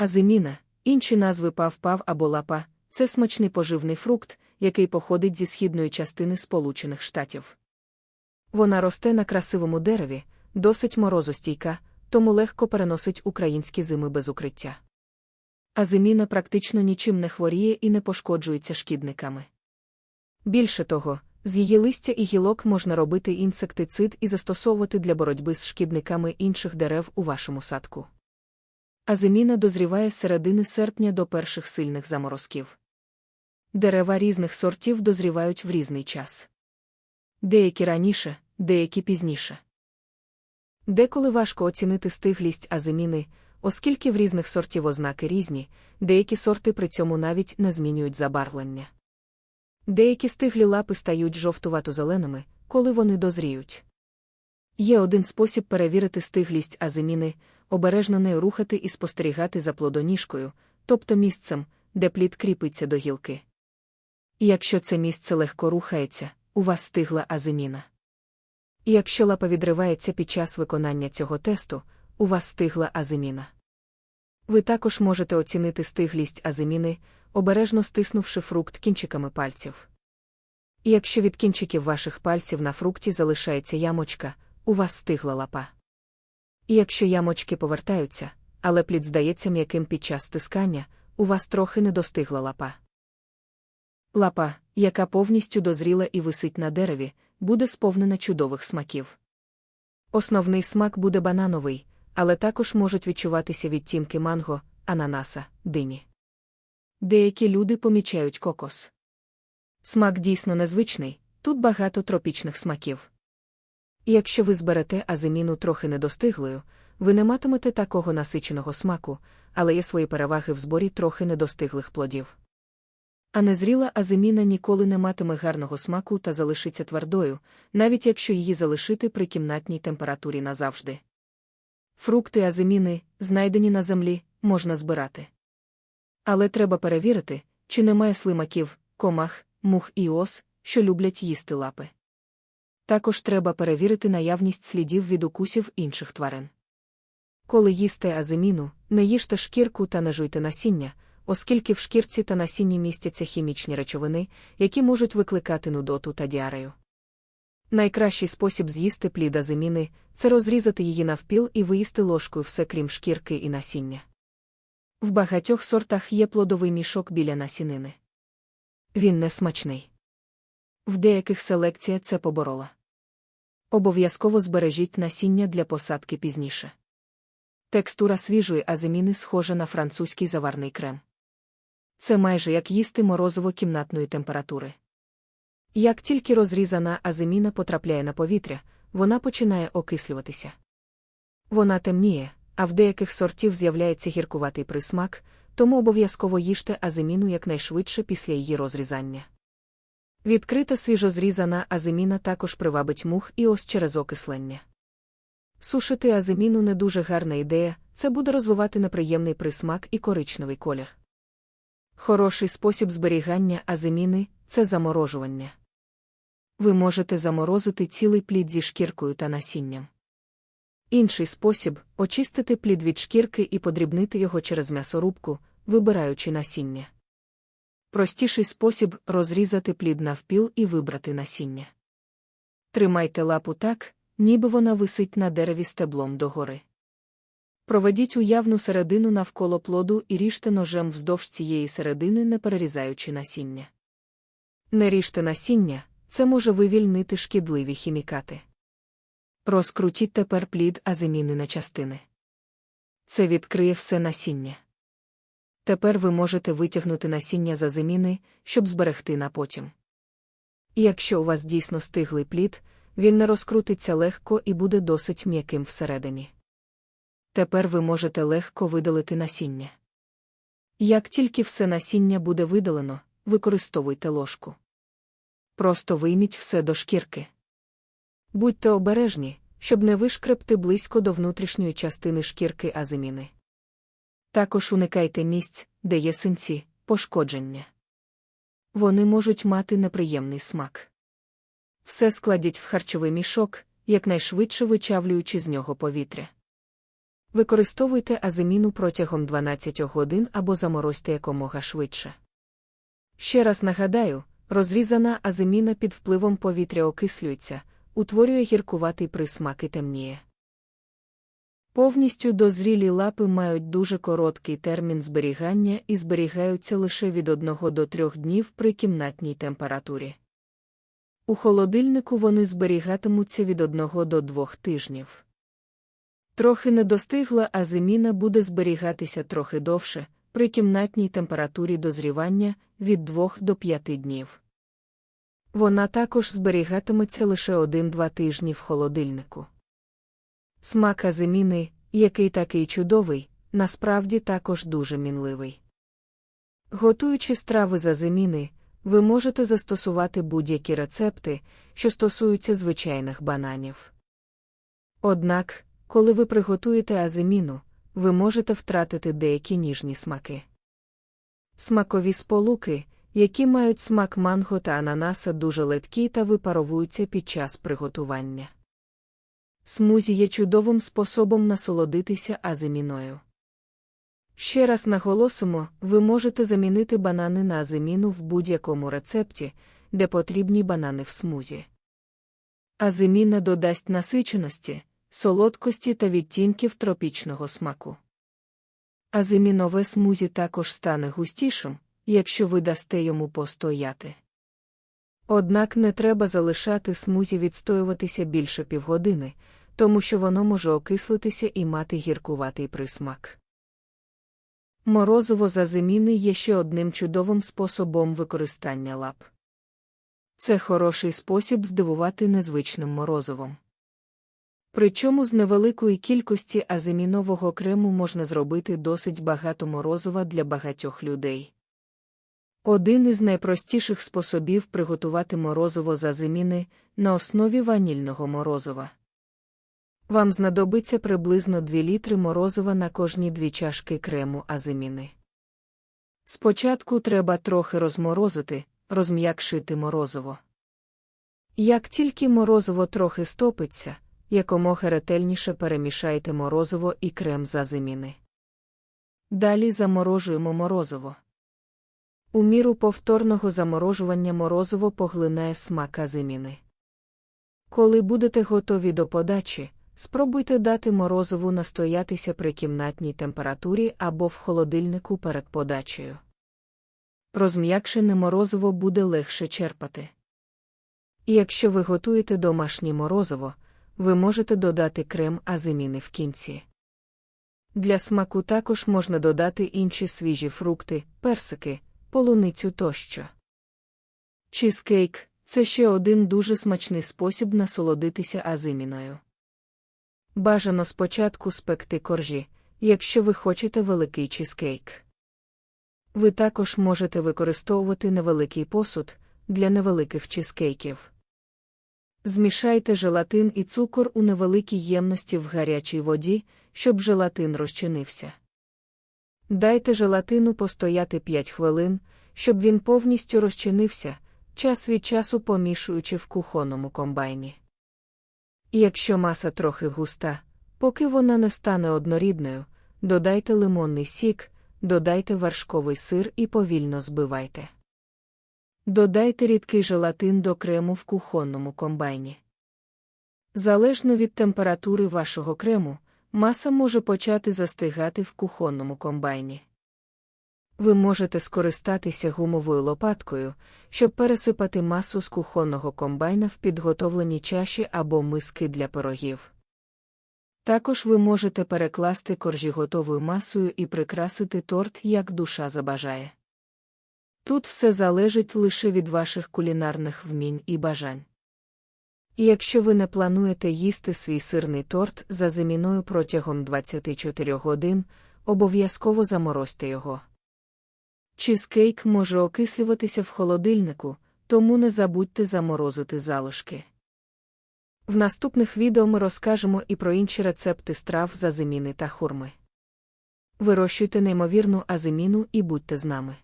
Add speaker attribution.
Speaker 1: Азиміна, інші назви пав-пав або лапа, це смачний поживний фрукт, який походить зі східної частини Сполучених Штатів. Вона росте на красивому дереві, досить морозостійка, тому легко переносить українські зими без укриття. Азиміна практично нічим не хворіє і не пошкоджується шкідниками. Більше того, з її листя і гілок можна робити інсектицид і застосовувати для боротьби з шкідниками інших дерев у вашому садку. Азиміна дозріває з середини серпня до перших сильних заморозків. Дерева різних сортів дозрівають в різний час. Деякі раніше, деякі пізніше. Деколи важко оцінити стиглість азиміни, оскільки в різних сортів ознаки різні, деякі сорти при цьому навіть не змінюють забарвлення. Деякі стиглі лапи стають жовтувато-зеленими, коли вони дозріють. Є один спосіб перевірити стиглість азиміни, обережно нею рухати і спостерігати за плодоніжкою, тобто місцем, де плід кріпиться до гілки. І якщо це місце легко рухається, у вас стигла азиміна. І якщо лапа відривається під час виконання цього тесту, у вас стигла азиміна. Ви також можете оцінити стиглість азиміни, обережно стиснувши фрукт кінчиками пальців. І якщо від кінчиків ваших пальців на фрукті залишається ямочка, у вас стигла лапа. І якщо ямочки повертаються, але плід здається м'яким під час стискання, у вас трохи не достигла лапа. Лапа, яка повністю дозріла і висить на дереві, буде сповнена чудових смаків. Основний смак буде банановий, але також можуть відчуватися відтінки манго, ананаса, дині. Деякі люди помічають кокос. Смак дійсно незвичний, тут багато тропічних смаків. І якщо ви зберете азиміну трохи недостиглою, ви не матимете такого насиченого смаку, але є свої переваги в зборі трохи недостиглих плодів. А незріла азиміна ніколи не матиме гарного смаку та залишиться твердою, навіть якщо її залишити при кімнатній температурі назавжди. Фрукти азиміни, знайдені на землі, можна збирати. Але треба перевірити, чи немає слимаків, комах, мух і ос, що люблять їсти лапи. Також треба перевірити наявність слідів від укусів інших тварин. Коли їсте азиміну, не їжте шкірку та не жуйте насіння, оскільки в шкірці та насінні містяться хімічні речовини, які можуть викликати нудоту та діарею. Найкращий спосіб з'їсти плід азиміни – це розрізати її навпіл і виїсти ложкою все крім шкірки і насіння. В багатьох сортах є плодовий мішок біля насінини. Він не смачний. В деяких селекція це поборола. Обов'язково збережіть насіння для посадки пізніше. Текстура свіжої азиміни схожа на французький заварний крем. Це майже як їсти морозиво кімнатної температури. Як тільки розрізана азиміна потрапляє на повітря, вона починає окислюватися. Вона темніє, а в деяких сортів з'являється гіркуватий присмак, тому обов'язково їжте азиміну якнайшвидше після її розрізання. Відкрита свіжозрізана азиміна також привабить мух і ось через окислення. Сушити азиміну не дуже гарна ідея, це буде розвивати неприємний присмак і коричневий колір. Хороший спосіб зберігання азиміни це заморожування. Ви можете заморозити цілий плід зі шкіркою та насінням. Інший спосіб очистити плід від шкірки і подрібнити його через м'ясорубку, вибираючи насіння. Простіший спосіб розрізати плід навпіл і вибрати насіння. Тримайте лапу так, ніби вона висить на дереві стеблом догори. Проведіть уявну середину навколо плоду і ріжте ножем вздовж цієї середини, не перерізаючи насіння. Не ріжте насіння, це може вивільнити шкідливі хімікати. Розкрутіть тепер плід азиміни на частини. Це відкриє все насіння. Тепер ви можете витягнути насіння з азиміни, щоб зберегти на потім. І якщо у вас дійсно стиглий плід, він не розкрутиться легко і буде досить м'яким всередині. Тепер ви можете легко видалити насіння. Як тільки все насіння буде видалено, використовуйте ложку. Просто вийміть все до шкірки. Будьте обережні, щоб не вишкрепти близько до внутрішньої частини шкірки азиміни. Також уникайте місць, де є синці, пошкодження. Вони можуть мати неприємний смак. Все складіть в харчовий мішок, якнайшвидше вичавлюючи з нього повітря. Використовуйте азиміну протягом 12 годин або заморозьте якомога швидше. Ще раз нагадаю, розрізана азиміна під впливом повітря окислюється, утворює гіркуватий присмак і темніє. Повністю дозрілі лапи мають дуже короткий термін зберігання і зберігаються лише від 1 до 3 днів при кімнатній температурі. У холодильнику вони зберігатимуться від 1 до 2 тижнів. Трохи недостигла азиміна буде зберігатися трохи довше, при кімнатній температурі дозрівання від 2 до 5 днів. Вона також зберігатиметься лише 1-2 тижні в холодильнику. Смак азиміни, який такий чудовий, насправді також дуже мінливий. Готуючи страви з азиміни, ви можете застосувати будь-які рецепти, що стосуються звичайних бананів. Однак, коли ви приготуєте азиміну, ви можете втратити деякі ніжні смаки. Смакові сполуки, які мають смак манго та ананаса, дуже легкі та випаровуються під час приготування. Смузі є чудовим способом насолодитися азиміною. Ще раз наголосимо, ви можете замінити банани на азиміну в будь-якому рецепті, де потрібні банани в смузі. Азиміна додасть насиченості, солодкості та відтінків тропічного смаку. Азимінове смузі також стане густішим, якщо ви дасте йому постояти. Однак не треба залишати смузі відстоюватися більше півгодини, тому що воно може окислитися і мати гіркуватий присмак. Морозиво за зиміни є ще одним чудовим способом використання лап. Це хороший спосіб здивувати незвичним морозивом. Причому з невеликої кількості азимінового крему можна зробити досить багато морозива для багатьох людей. Один із найпростіших способів приготувати морозиво з азиміни на основі ванільного морозива. Вам знадобиться приблизно 2 літри морозива на кожні дві чашки крему азиміни. Спочатку треба трохи розморозити, розм'якшити морозиво. Як тільки морозиво трохи стопиться, якомога ретельніше перемішайте морозиво і крем з азиміни. Далі заморожуємо морозиво. У міру повторного заморожування морозиво поглинає смак азиміни. Коли будете готові до подачі, спробуйте дати морозиву настоятися при кімнатній температурі або в холодильнику перед подачею. Розм'якшене морозиво буде легше черпати. І якщо ви готуєте домашнє морозиво, ви можете додати крем азиміни в кінці. Для смаку також можна додати інші свіжі фрукти, персики, полуницю тощо. Чізкейк це ще один дуже смачний спосіб насолодитися азиміною. Бажано спочатку спекти коржі, якщо ви хочете великий чізкейк. Ви також можете використовувати невеликий посуд для невеликих чізкейків. Змішайте желатин і цукор у невеликій ємності в гарячій воді, щоб желатин розчинився. Дайте желатину постояти 5 хвилин, щоб він повністю розчинився, час від часу помішуючи в кухонному комбайні. Якщо маса трохи густа, поки вона не стане однорідною, додайте лимонний сік, додайте вершковий сир і повільно збивайте. Додайте рідкий желатин до крему в кухонному комбайні. Залежно від температури вашого крему, маса може почати застигати в кухонному комбайні. Ви можете скористатися гумовою лопаткою, щоб пересипати масу з кухонного комбайна в підготовлені чаші або миски для пирогів. Також ви можете перекласти коржі готовою масою і прикрасити торт, як душа забажає. Тут все залежить лише від ваших кулінарних вмінь і бажань. І якщо ви не плануєте їсти свій сирний торт за заміною протягом 24 годин, обов'язково заморозьте його. Чизкейк може окислюватися в холодильнику, тому не забудьте заморозити залишки. В наступних відео ми розкажемо і про інші рецепти страв з азиміни та хурми. Вирощуйте неймовірну азиміну і будьте з нами.